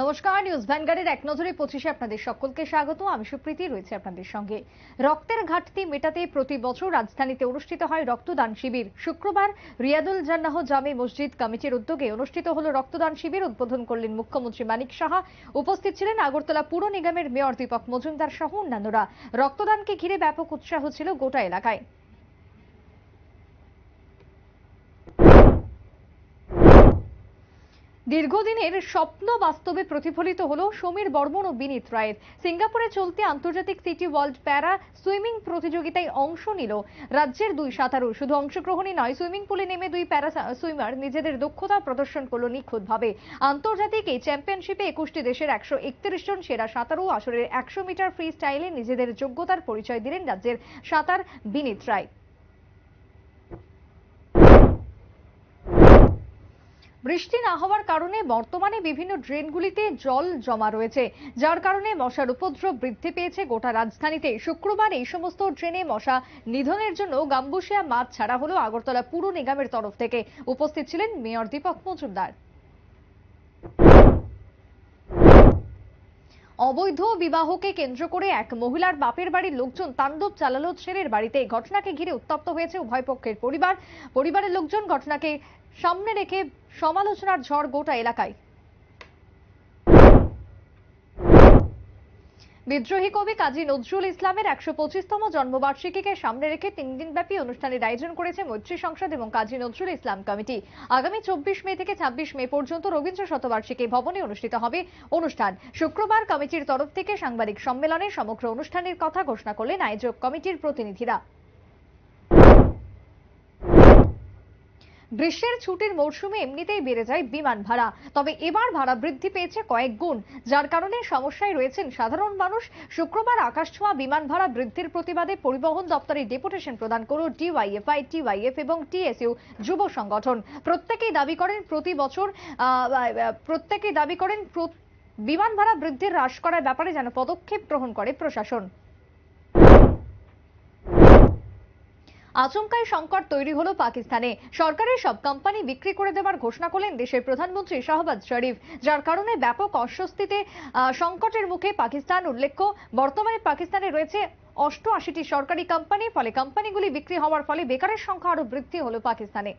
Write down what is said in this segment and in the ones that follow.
নমস্কার, নিউজ ভ্যানগার্ডের এক নজরে পঁচিশে আপনাদের সকলকে স্বাগত। আমি সুপ্রীতি, রয়েছে আপনাদের সঙ্গে। রক্তের ঘাটতি মেটাতে প্রতি বছর রাজধানীতে অনুষ্ঠিত হয় রক্তদান শিবির। শুক্রবার রিয়াদুল জান্নাহ জামে মসজিদ কমিটির উদ্যোগে অনুষ্ঠিত হল রক্তদান শিবির। উদ্বোধন করলেন মুখ্যমন্ত্রী মানিক সাহা। উপস্থিত ছিলেন আগরতলা পুর নিগমের মেয়র দীপক মজুমদার সহ অন্যান্যরা। রক্তদানকে ঘিরে ব্যাপক উৎসাহ ছিল গোটা এলাকায়। দীর্ঘদিনের স্বপ্ন বাস্তবে প্রতিফলিত হল সমীর বর্মন ও বিনীত রায়ের। সিঙ্গাপুরে চলতি আন্তর্জাতিক সিটি ওয়ার্ল্ড প্যারা সুইমিং প্রতিযোগিতায় অংশ নিল রাজ্যের দুই সাঁতারু। শুধু অংশগ্রহণই নয়, সুইমিং পুলে নেমে দুই প্যারা সুইমার নিজেদের দক্ষতা প্রদর্শন করল নিখুঁতভাবে। আন্তর্জাতিক এই চ্যাম্পিয়নশিপে একুশটি দেশের একশো একত্রিশ জন সেরা সাঁতারু আসরের একশো মিটার ফ্রি স্টাইলে নিজেদের যোগ্যতার পরিচয় দিলেন রাজ্যের সাঁতার বিনীত রায়। বৃষ্টি না হওয়ার কারণে বর্তমানে বিভিন্ন ড্রেনগুলিতে জল জমা রয়েছে। যার কারণে মশার উপদ্রব বৃদ্ধি পেয়েছে গোটা রাজধানীতে। শুক্রবার এই সমস্ত ড্রেনে মশা নিধনের জন্য গাম্বুসিয়া মাছ ছাড়া হলো আগরতলা পুর নিগমের তরফ থেকে। উপস্থিত ছিলেন মেয়র দীপক মজুমদার। অবৈধ বিবাহকে কেন্দ্র করে এক মহিলার বাপের বাড়ির লোকজন তাণ্ডব চালালো ছেলের বাড়িতে। ঘটনাকে ঘিরে উত্তপ্ত হয়েছে উভয় পক্ষের পরিবার। পরিবারের লোকজন ঘটনাকে সামনে রেখে সমালোচনার ঝড় গোটা এলাকায়। বিদ্রোহী কবি কাজী নজরুল ইসলামের একশো পঁচিশতম জন্মবার্ষিকীকে সামনে রেখে তিন দিনব্যাপী অনুষ্ঠানের আয়োজন করেছে মৈত্রী সংসদ এবং কাজী নজরুল ইসলাম কমিটি। আগামী চব্বিশ মে থেকে ছাব্বিশ মে পর্যন্ত রবীন্দ্র শতবার্ষিকী ভবনে অনুষ্ঠিত হবে অনুষ্ঠান। শুক্রবার কমিটির তরফ থেকে সাংবাদিক সম্মেলনে সমগ্র অনুষ্ঠানের কথা ঘোষণা করলেন আয়োজক কমিটির প্রতিনিধিরা। গ্রীষ্মের ছুটির মরশুমে এমনিতেই বেড়ে যায় বিমান ভাড়া। তবে এবার ভাড়া বৃদ্ধি পেয়েছে কয়েক গুণ, যার কারণে সমস্যায় রয়েছেন সাধারণ মানুষ। শুক্রবার আকাশছোঁয়া বিমান ভাড়া বৃদ্ধির প্রতিবাদে পরিবহন দপ্তরে ডেপুটেশন প্রদান করল ডিওয়াইএফআই, টিওয়াইএফ এবং টিএসইউ যুব সংগঠন। প্রত্যেকেই দাবি করেন প্রতি বছর প্রত্যেকেই দাবি করেন বিমান ভাড়া বৃদ্ধির হ্রাস করার ব্যাপারে যেন পদক্ষেপ গ্রহণ করে প্রশাসন। আচমকাই সংকট তৈরি হলো পাকিস্তানে। সরকারের সব কোম্পানি বিক্রি করে দেওয়ার ঘোষণা করলেন দেশের প্রধানমন্ত্রী শাহবাজ শরীফ। যার কারণে ব্যাপক অস্বস্তিতে সংকটের মুখে পাকিস্তান উল্লেখ্য, বর্তমানে পাকিস্তানে রয়েছে অষ্টআশিটি সরকারি কোম্পানি, ফলে কোম্পানিগুলি বিক্রি হওয়ার ফলে বেকারের সংখ্যা আরও বৃদ্ধি হলো পাকিস্তানে।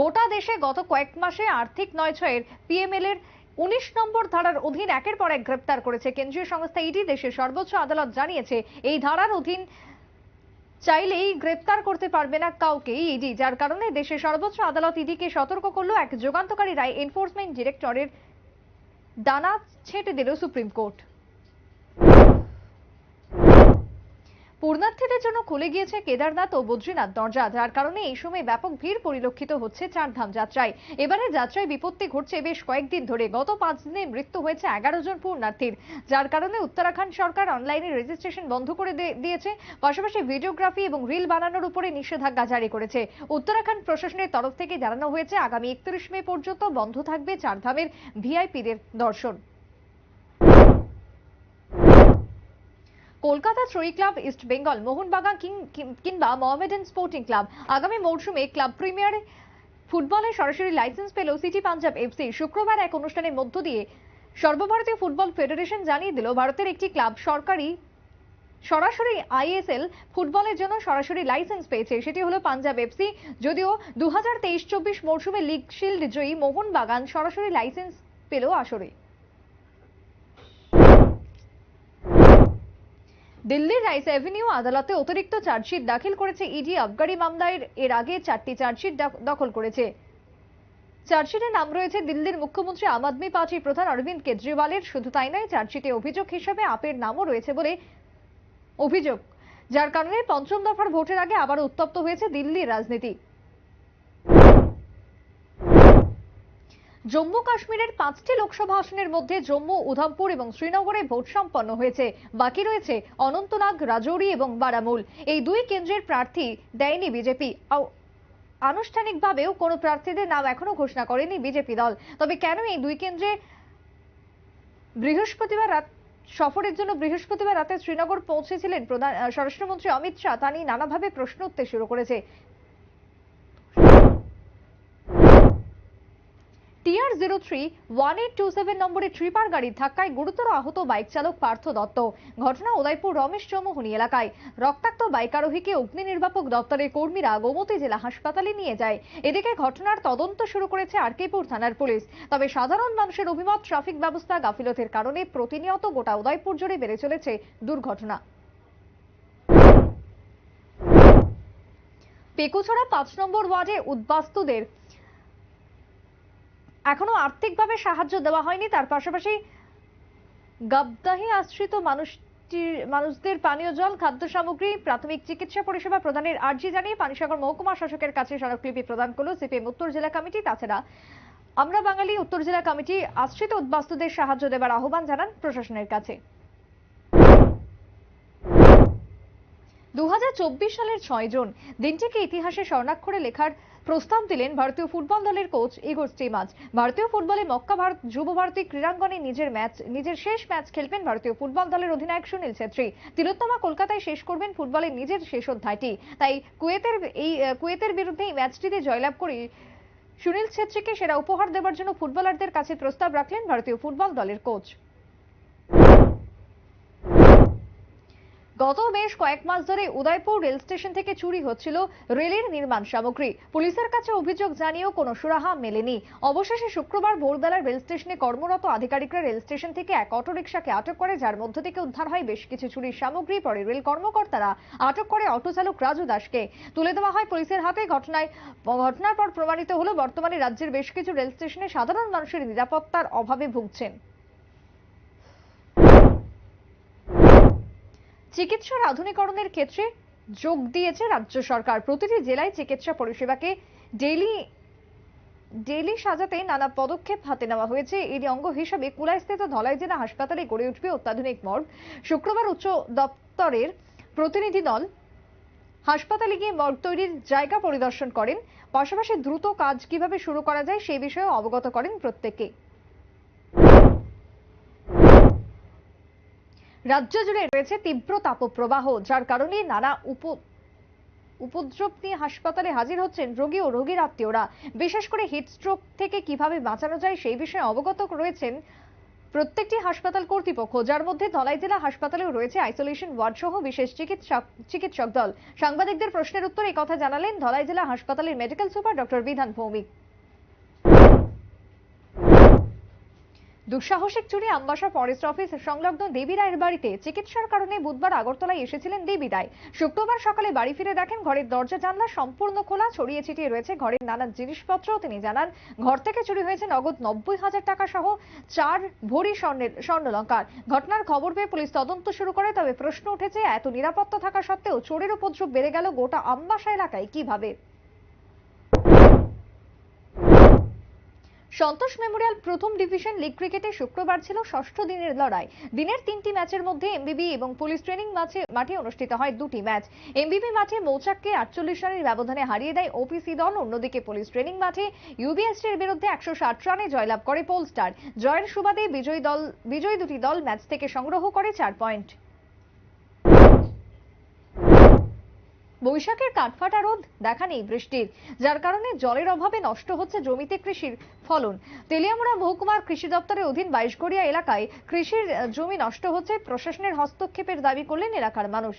গোটা দেশে গত কয়েক মাসে আর্থিক নয়ছয়ের পিএমএল এর উনিশ নম্বর ধারার অধীন একের পর এক গ্রেপ্তার করেছে কেন্দ্রীয় সংস্থা ইডি, দেশের সর্বোচ্চ আদালত জানিয়েছে, এই ধারার অধীন চাইলেই গ্রেপ্তার করতে পারবে না কাউকে ইডি, যার কারণে দেশের সর্বোচ্চ আদালত ইডিকে সতর্ক করল এক যুগান্তকারী রায় এনফোর্সমেন্ট ডিরেক্টরের দানা ছেঁটে দিল সুপ্রিম কোর্ট। পূর্ণার্থীদের জন্য খুলে গিয়েছে কেদারনাথ ও বদ্রীনাথ দরজা। যার কারণে এই সময় ব্যাপক ভিড় পরিলক্ষিত হচ্ছে চারধাম যাত্রায়। এবারে যাত্রায় বিপত্তি ঘটছে বেশ কয়েকদিন ধরে। গত পাঁচ দিনে মৃত্যু হয়েছে এগারো জন পূর্ণার্থীর। যার কারণে উত্তরাখণ্ড সরকার অনলাইনে রেজিস্ট্রেশন বন্ধ করে দিয়েছে। পাশাপাশি ভিডিওগ্রাফি এবং রিল বানানোর উপরে নিষেধাজ্ঞা জারি করেছে। উত্তরাখণ্ড প্রশাসনের তরফ থেকে জানানো হয়েছে, আগামী একত্রিশ মে পর্যন্ত বন্ধ থাকবে চারধামের ভিআইপিদের দর্শন। কলকাতা থ্রোয়ি ক্লাব ইস্ট বেঙ্গল মোহনবাগান কিংবা মোহামেডান স্পোর্টিং ক্লাব আগামী মরশুমে ক্লাব প্রিমিয়ারে ফুটবলে সরাসরি লাইসেন্স পেল সিটি পাঞ্জাব এফসি শুক্রবার এক অনুষ্ঠানের মধ্য দিয়ে সর্বভারতীয় ফুটবল ফেডারেশন জানিয়ে দিল, ভারতের একটি ক্লাব সরকারি, সরাসরি আইএসএল ফুটবলের জন্য সরাসরি লাইসেন্স পেয়েছে। সেটি হলো পাঞ্জাব এফসি যদিও দু হাজার তেইশ চব্বিশ মরশুমে লিগ শিল্ড জয়ী মোহনবাগান সরাসরি লাইসেন্স পেল আসরে। দিল্লির রাইস অ্যাভিনিউ আদালতে অতিরিক্ত চার্জশিট দাখিল করেছে ইডি আবগারি মামলায়। এর আগে চারটি চার্জশিট দাখ- দখল করেছে। চার্জশিটে নাম রয়েছে দিল্লির মুখ্যমন্ত্রী আম আদমি পার্টির প্রধান অরবিন্দ কেজরিওয়ালের। শুধু তাই নয়, চার্জশিটে অভিযোগ হিসেবে আপের নামও রয়েছে বলে অভিযোগ। যার কারণে পঞ্চম দফার ভোটের আগে আবার উত্তপ্ত হয়েছে দিল্লির রাজনীতি। জম্মু কাশ্মীরের পাঁচটি লোকসভা আসনের মধ্যে জম্মু, উধমপুর এবং শ্রীনগরে ভোট সম্পন্ন হয়েছে। বাকি রয়েছে অনন্তনাগ, রাজৌরি এবং বারামুল। এই দুই কেন্দ্রের প্রার্থী দেয়নি বিজেপি। আনুষ্ঠানিকভাবেও কোনো প্রার্থীদের নাম এখনও ঘোষণা করেনি বিজেপি দল। তবে কেন এই দুই কেন্দ্রে বৃহস্পতিবার রাত, সফরের জন্য বৃহস্পতিবার রাতে শ্রীনগর পৌঁছেছিলেন প্রধান স্বরাষ্ট্রমন্ত্রী অমিত শাহ, তা নিয়ে নানাভাবে প্রশ্ন উঠতে শুরু করেছে। নম্বরের ট্রিপার গাড়ির ধাক্কায় গুরুতর আহত বাইক চালক পার্থ দত্ত ঘটনা উদয়পুর রমেশ চৌমুহনী এলাকায় রক্তাক্ত বাইক আরোহীকে অগ্নি নির্বাপক দপ্তরের কর্মীরা গোমতী জেলা হাসপাতালে নিয়ে যায় এদিকে ঘটনার তদন্ত শুরু করেছে আরকেপুর থানার পুলিশ তবে সাধারণ মানুষের অভিমত ট্রাফিক ব্যবস্থা গাফিলতির কারণে প্রতিনিয়ত গোটা উদয়পুর জুড়ে বেড়ে চলেছে দুর্ঘটনা পেকুছড়া পাঁচ নম্বর ওয়ার্ডে উদ্বাস্তুদের এখনও আর্থিকভাবে সাহায্য দেওয়া হয়নি। তার পাশাপাশি গাবদাহি আশ্রিত মানুষটির মানুষদের পানীয় জল, খাদ্য সামগ্রী, প্রাথমিক চিকিৎসা পরিষেবা প্রদানের আর্জি জানিয়ে পানিসাগর মহকুমা শাসকের কাছে স্মারকলিপি প্রদান করল সিপিএম উত্তর জেলা কমিটি। তাছাড়া আমরা বাঙালি উত্তর জেলা কমিটি আশ্রিত উদ্বাস্তুদের সাহায্য দেবার আহ্বান জানান প্রশাসনের কাছে। দু হাজার চব্বিশ সালের ছয় জুন দিনটিকে ইতিহাসে স্বর্ণাক্ষরে লেখার প্রস্তাব দিলেন ভারতীয় ফুটবল দলের কোচ ইগোর স্টিমাজ। ভারতীয় ফুটবলে মক্কা ভারত যুব ভারতী ক্রীড়াঙ্গনে নিজের ম্যাচ, নিজের শেষ ম্যাচ খেলবেন ভারতীয় ফুটবল দলের অধিনায়ক সুনীল ছেত্রী। তিলোত্তমা কলকাতায় শেষ করবেন ফুটবলের নিজের শেষ অধ্যায়টি। তাই কুয়েতের এই কুয়েতের বিরুদ্ধে এই ম্যাচটিতে জয়লাভ করে সুনীল ছেত্রীকে সেরা উপহার দেওয়ার জন্য ফুটবলারদের কাছে প্রস্তাব রাখলেন ভারতীয় ফুটবল দলের কোচ। গত বেশ কয়েক মাস ধরে উদয়পুর রেল স্টেশন থেকে চুরি হচ্ছিল রেলের নির্মাণ সামগ্রী। পুলিশের কাছে অভিযোগ জানিয়েও কোনো সুরাহা মেলেনি। অবশেষে শুক্রবার ভোরবেলা রেল স্টেশনে কর্মরত আধিকারিকরা রেল স্টেশন থেকে এক অটোরিকশাকে আটক করে, যার মধ্য থেকে উদ্ধার হয় বেশ কিছু চুরির সামগ্রী। পরে রেল কর্মকর্তারা আটক করে অটো চালক রাজু দাসকে তুলে দেওয়া হয় পুলিশের হাতে। ঘটনায়, ঘটনার পর প্রমাণিত হলো, বর্তমানে রাজ্যের বেশ কিছু রেল স্টেশনে সাধারণ মানুষের নিরাপত্তার অভাবে ভুগছেন। চিকিৎসার আধুনিকরণের ক্ষেত্রে যোগ দিয়েছে রাজ্য সরকার। প্রতিটি জেলায় চিকিৎসা পরিষেবাকে ডেইলি ডেইলি সাজাতে নানা পদক্ষেপ হাতে নেওয়া হয়েছে। এর অঙ্গ হিসাবে কুলাইস্থিত ধলাই জেলা হাসপাতালে গড়ে উঠবে অত্যাধুনিক মর্গ। শুক্রবার উচ্চ দপ্তরের প্রতিনিধি দল হাসপাতালে গিয়ে মর্গ তৈরির জায়গা পরিদর্শন করেন। পাশাপাশি দ্রুত কাজ কীভাবে শুরু করা যায় সেই বিষয়ে অবগত করেন প্রত্যেকে। রাজ্য জুড়ে রয়েছে তীব্র তাপপ্রবাহ, যার কারণে নানা উপ উপদ্রব নিয়ে হাসপাতালে হাজির হচ্ছেন রোগী ও রোগীর আত্মীয়রা। বিশেষ করে হিটস্ট্রোক থেকে কীভাবে বাঁচানো যায় সেই বিষয়ে অবগত রয়েছেন প্রত্যেকটি হাসপাতাল কর্তৃপক্ষ, যার মধ্যে ধলাই জেলা হাসপাতালেও রয়েছে আইসোলেশন ওয়ার্ড সহ বিশেষ চিকিৎসক চিকিৎসক দল। সাংবাদিকদের প্রশ্নের উত্তরে কথা জানালেন ধলাই জেলা হাসপাতালের মেডিকেল সুপার ডক্টর বিধান ভৌমিক। দুঃসাহসিক চুরি আমবাসা ফরেস্ট অফিস সংলগ্ন দেবী রায়ের বাড়িতে চিকিৎসার কারণে বুধবার আগরতলায় এসেছিলেন দেবী রায়। শুক্রবার সকালে বাড়ি ফিরে দেখেন ঘরের দরজা, জানলা সম্পূর্ণ খোলা, ছড়িয়ে ছিটিয়ে রয়েছে ঘরের নানা জিনিসপত্র। তিনি জানান, ঘর থেকে চুরি হয়েছে নগদ নব্বই হাজার টাকা সহ চার ভরি স্বর্ণের স্বর্ণলঙ্কার। ঘটনার খবর পেয়ে পুলিশ তদন্ত শুরু করে, তবে প্রশ্ন উঠেছে, এত নিরাপত্তা থাকা সত্ত্বেও চোরের উপদ্রব বেড়ে গেল গোটা আমবাসা এলাকায়। কীভাবে? সন্তোষ মেমোরিয়াল প্রথম ডিভিশন লিগ ক্রিকেটে শুক্রবার ছিল ষষ্ঠ দিনের লড়াই। দিনের তিনটি ম্যাচের মধ্যে এমবিবি এবং পুলিশ ট্রেনিং ম্যাচে মাঠে অনুষ্ঠিত হয় দুটি ম্যাচ। এমবিবি মাঠে মৌচাককে আটচল্লিশ রানের ব্যবধানে হারিয়ে দেয় ওপিসি দল, অন্যদিকে পুলিশ ট্রেনিং মাঠে ইউবিএসটির বিরুদ্ধে একশো ষাট রানে জয়লাভ করে পোলস্টার জয়ের সুবাদে বিজয়ী দল বিজয়ী দুটি দল ম্যাচ থেকে সংগ্রহ করে চার পয়েন্ট। বৈশাখের কাঠফাটা রোদ দেখা নেই বৃষ্টির, যার কারণে জলের অভাবে নষ্ট হচ্ছে জমিতে কৃষির ফলন। তেলিয়ামুড়া মহকুমার কৃষি দপ্তরের অধীন বাইশগড়িয়া এলাকায় কৃষির জমি নষ্ট হচ্ছে, প্রশাসনের হস্তক্ষেপের দাবি করলেন এলাকার মানুষ।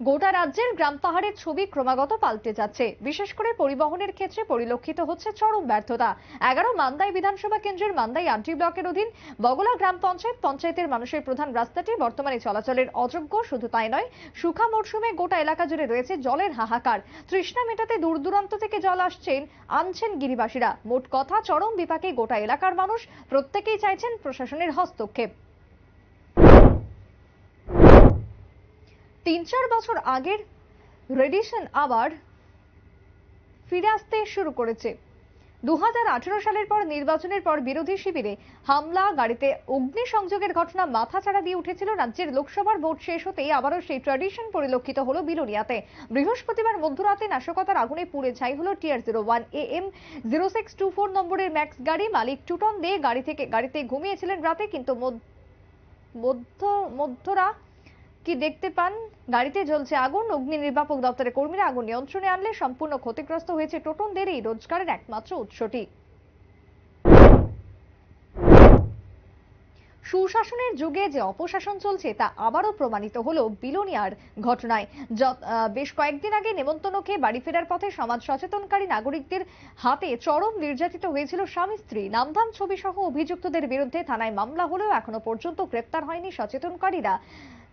গোটা রাজ্যের গ্রাম পাহাড়ের ছবি ক্রমাগত পাল্টে যাচ্ছে। বিশেষ করে পরিবহনের ক্ষেত্রে পরিলক্ষিত হচ্ছে চরম ব্যর্থতা। এগারো মান্দাই বিধানসভা কেন্দ্রের মান্দাই আন্টি ব্লকের অধীন বগলা গ্রাম পঞ্চায়েত, পঞ্চায়েতের মানুষের প্রধান রাস্তাটি বর্তমানে চলাচলের অযোগ্য, শুধু তাই নয়, সুখা মরশুমে গোটা এলাকা জুড়ে রয়েছে জলের হাহাকার। তৃষ্ণা মেটাতে দূর দূরান্ত থেকে জল আসছেন, আনছেন গিরিবাসীরা। মোট কথা, চরম বিপাকে গোটা এলাকার মানুষ প্রত্যেকেই চাইছেন প্রশাসনের হস্তক্ষেপ। তিন চার বছর আগের রেডিশন আবার ফিরে আসতে শুরু করেছে। দু হাজার আঠেরো সালের পর নির্বাচনের পর বিরোধী শিবিরে হামলা, গাড়িতে অগ্নিসংযোগের ঘটনা মাথাচাড়া দিয়ে উঠেছিল রাজ্যের লোকসভার ভোট শেষ হতেই আবারও সেই ট্র্যাডিশন পরিলক্ষিত হলো বিলোনিয়াতে। বৃহস্পতিবার মধ্যরাতে নাশকতার আগুনে পুড়ে ছাই হলো TR zero one A M zero six two four নম্বরের ম্যাক্স গাড়ি। মালিক টুটন দে গাড়ি থেকে, গাড়িতে ঘুমিয়েছিলেন রাতে, কিন্তু মধ্য, মধ্যরা কি দেখতে পান? গাড়িতে জ্বলছে আগুন, অগ্নি নির্বাপক দপ্তরের কর্মীরা আগুন নিয়ন্ত্রণে আনলে সম্পূর্ণ ক্ষতিগ্রস্ত হয়েছে টোটনদের, এই রোজগারের একমাত্র উৎসটি। সুশাসনের যুগে যে অপশাসন চলছে, তা আবারও প্রমাণিত হলো বিলোনিয়ার ঘটনায়। বেশ কয়েকদিন আগে নেমন্তন্ন খেয়ে বাড়ি ফেরার পথে সমাজ সচেতনকারী নাগরিকদের হাতে চরম নির্যাতিত হয়েছিল স্বামী স্ত্রী। নামধাম ছবি সহ অভিযুক্তদের বিরুদ্ধে থানায় মামলা হলেও এখনও পর্যন্ত গ্রেপ্তার হয়নি সচেতনকারীরা।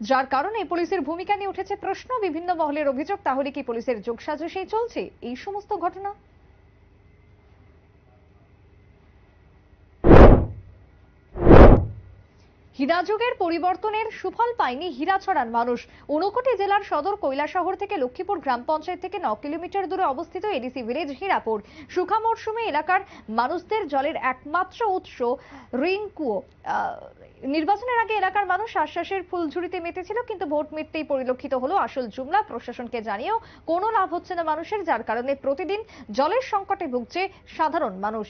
যার কারণে পুলিশের ভূমিকা নিয়ে উঠেছে প্রশ্ন, বিভিন্ন মহলের অভিযোগ, তাহলে কি পুলিশের যোগসাজশেই চলছে? এই সমস্ত ঘটনা হীরাযুগের পরিবর্তনের সুফল পায়নি হীরাছড়ার মানুষ। ঊনকোটি জেলার সদর কৈলাসহর থেকে লক্ষ্মীপুর গ্রাম পঞ্চায়েত থেকে ন কিলোমিটার দূরে অবস্থিত এডিসি ভিলেজ হীরাপুর। সুখা মরশুমে এলাকার মানুষদের জলের একমাত্র উৎস রিংকুয়ো। নির্বাচনের আগে এলাকার মানুষ আশ্বাসের ফুলঝুরিতে মেতেছিল, কিন্তু ভোট মিটতেই পরিলক্ষিত হলো আসল জুমলা। প্রশাসনকে জানিয়েও কোনো লাভ হচ্ছে না মানুষের, যার কারণে প্রতিদিন জলের সংকটে ভুগছে সাধারণ মানুষ।